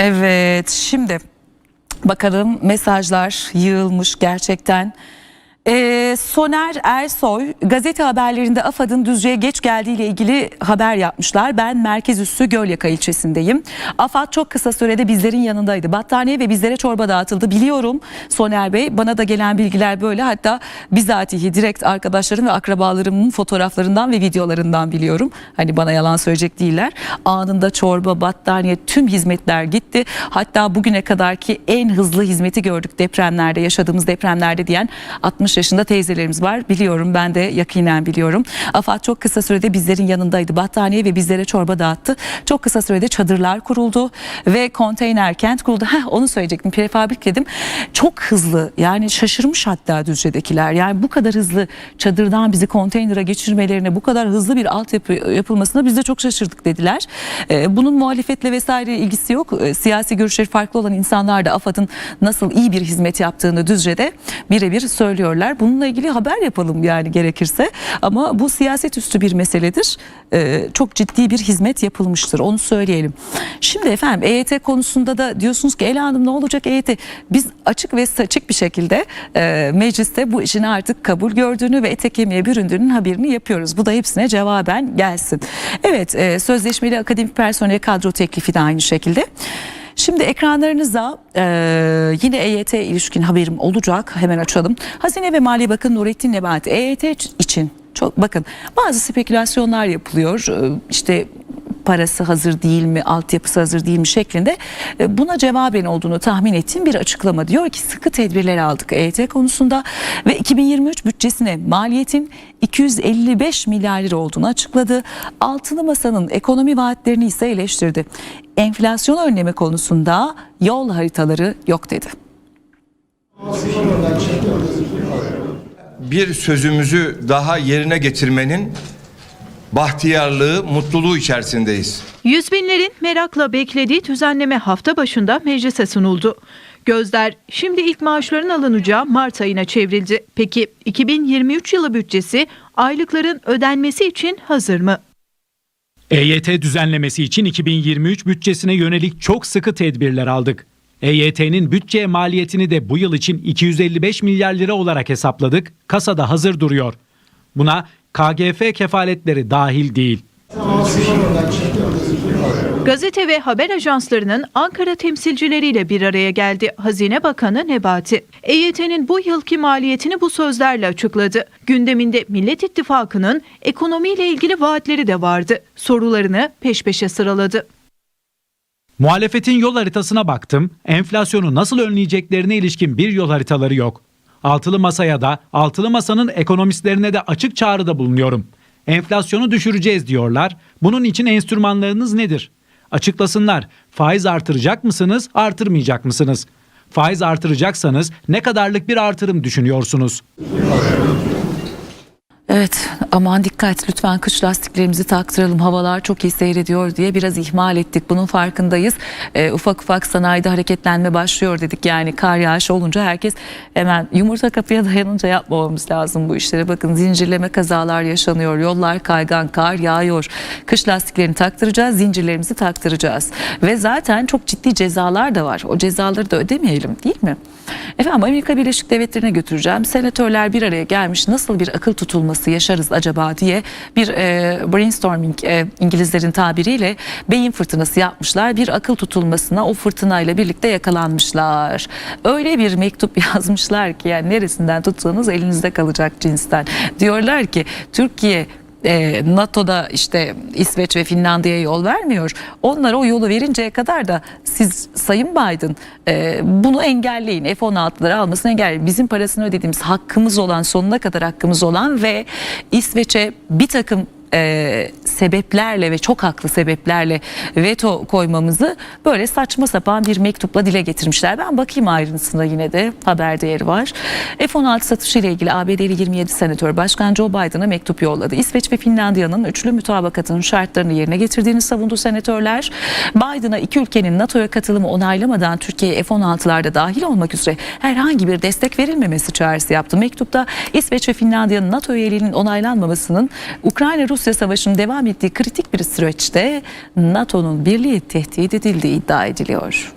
Evet şimdi bakalım mesajlar yığılmış gerçekten. Ee, Soner Ersoy gazete haberlerinde AFAD'ın Düzce'ye geç geldiğiyle ilgili haber yapmışlar. Ben merkez üssü Gölyaka ilçesindeyim. AFAD çok kısa sürede bizlerin yanındaydı. Battaniye ve bizlere çorba dağıtıldı. Biliyorum Soner Bey bana da gelen bilgiler böyle. Hatta bizatihi direkt arkadaşlarım ve akrabalarımın fotoğraflarından ve videolarından biliyorum. Hani bana yalan söyleyecek değiller. Anında çorba, battaniye tüm hizmetler gitti. Hatta bugüne kadarki en hızlı hizmeti gördük depremlerde yaşadığımız depremlerde diyen 60 yaşında teyzelerimiz var. Biliyorum ben de yakinen biliyorum. AFAD çok kısa sürede bizlerin yanındaydı. Battaniye ve bizlere çorba dağıttı. Çok kısa sürede çadırlar kuruldu ve konteyner kent kuruldu. Heh, onu söyleyecektim. Prefabrik dedim. Çok hızlı yani şaşırmış hatta Düzce'dekiler. Yani bu kadar hızlı çadırdan bizi konteynere geçirmelerine bu kadar hızlı bir altyapı yapılmasına biz de çok şaşırdık dediler. Ee, bunun muhalefetle vesaire ilgisi yok. Ee, siyasi görüşleri farklı olan insanlar da AFAD'ın nasıl iyi bir hizmet yaptığını Düzce'de birebir söylüyorlar. Bununla ilgili haber yapalım yani gerekirse. Ama bu siyaset üstü bir meseledir. Ee, çok ciddi bir hizmet yapılmıştır. Onu söyleyelim. Şimdi efendim EYT konusunda da diyorsunuz ki Ela Hanım ne olacak EYT? Biz açık ve açık bir şekilde e, mecliste bu işin artık kabul gördüğünü ve ete kemiğe büründüğünün haberini yapıyoruz. Bu da hepsine cevaben gelsin. Evet e, sözleşmeli akademik personel kadro teklifi de aynı şekilde. Şimdi ekranlarınıza e, yine EYT ilişkin haberim olacak. Hemen açalım. Hazine ve Maliye Bakanı Nurettin Nebati EYT için çok bakın bazı spekülasyonlar yapılıyor. E, işte parası hazır değil mi, altyapısı hazır değil mi şeklinde e, buna cevaben olduğunu tahmin ettiğim bir açıklama diyor ki sıkı tedbirler aldık EYT konusunda ve 2023 bütçesine maliyetin 255 milyar lira olduğunu açıkladı. Altılı Masa'nın ekonomi vaatlerini ise eleştirdi. Enflasyon önleme konusunda yol haritaları yok dedi. bir sözümüzü daha yerine getirmenin bahtiyarlığı, mutluluğu içerisindeyiz. Yüz binlerin merakla beklediği düzenleme hafta başında meclise sunuldu. Gözler şimdi ilk maaşların alınacağı Mart ayına çevrildi. Peki 2023 yılı bütçesi aylıkların ödenmesi için hazır mı? EYT düzenlemesi için 2023 bütçesine yönelik çok sıkı tedbirler aldık. EYT'nin bütçe maliyetini de bu yıl için 255 milyar lira olarak hesapladık. Kasada hazır duruyor. Buna KGF kefaletleri dahil değil. Gazete ve haber ajanslarının Ankara temsilcileriyle bir araya geldi Hazine Bakanı Nebati. EYT'nin bu yılki maliyetini bu sözlerle açıkladı. Gündeminde Millet İttifakı'nın ekonomiyle ilgili vaatleri de vardı. Sorularını peş peşe sıraladı. Muhalefetin yol haritasına baktım. Enflasyonu nasıl önleyeceklerine ilişkin bir yol haritaları yok. Altılı masaya da, altılı masanın ekonomistlerine de açık çağrıda bulunuyorum. Enflasyonu düşüreceğiz diyorlar. Bunun için enstrümanlarınız nedir? Açıklasınlar. Faiz artıracak mısınız, artırmayacak mısınız? Faiz artıracaksanız ne kadarlık bir artırım düşünüyorsunuz? Evet aman dikkat lütfen kış lastiklerimizi taktıralım havalar çok iyi seyrediyor diye biraz ihmal ettik bunun farkındayız. Ee, ufak ufak sanayide hareketlenme başlıyor dedik yani kar yağışı olunca herkes hemen yumurta kapıya dayanınca yapmamamız lazım bu işleri. Bakın zincirleme kazalar yaşanıyor yollar kaygan kar yağıyor kış lastiklerini taktıracağız zincirlerimizi taktıracağız ve zaten çok ciddi cezalar da var o cezaları da ödemeyelim değil mi? Efendim Amerika Birleşik Devletleri'ne götüreceğim. Senatörler bir araya gelmiş nasıl bir akıl tutulması yaşarız acaba diye bir e, brainstorming e, İngilizlerin tabiriyle beyin fırtınası yapmışlar. Bir akıl tutulmasına o fırtınayla birlikte yakalanmışlar. Öyle bir mektup yazmışlar ki yani neresinden tutsanız elinizde kalacak cinsten. Diyorlar ki Türkiye e, NATO'da işte İsveç ve Finlandiya'ya yol vermiyor. Onlara o yolu verinceye kadar da siz Sayın Biden e, bunu engelleyin. F-16'ları almasını engelleyin. Bizim parasını ödediğimiz hakkımız olan sonuna kadar hakkımız olan ve İsveç'e bir takım e, sebeplerle ve çok haklı sebeplerle veto koymamızı böyle saçma sapan bir mektupla dile getirmişler. Ben bakayım ayrıntısına yine de haber değeri var. F-16 satışı ile ilgili ABD'li 27 senatör Başkan Joe Biden'a mektup yolladı. İsveç ve Finlandiya'nın üçlü mütabakatının şartlarını yerine getirdiğini savundu senatörler. Biden'a iki ülkenin NATO'ya katılımı onaylamadan Türkiye'ye F-16'larda dahil olmak üzere herhangi bir destek verilmemesi çağrısı yaptı. Mektupta İsveç ve Finlandiya'nın NATO üyeliğinin onaylanmamasının Ukrayna Rusya savaşının devam ettiği kritik bir süreçte NATO'nun birliği tehdit edildiği iddia ediliyor.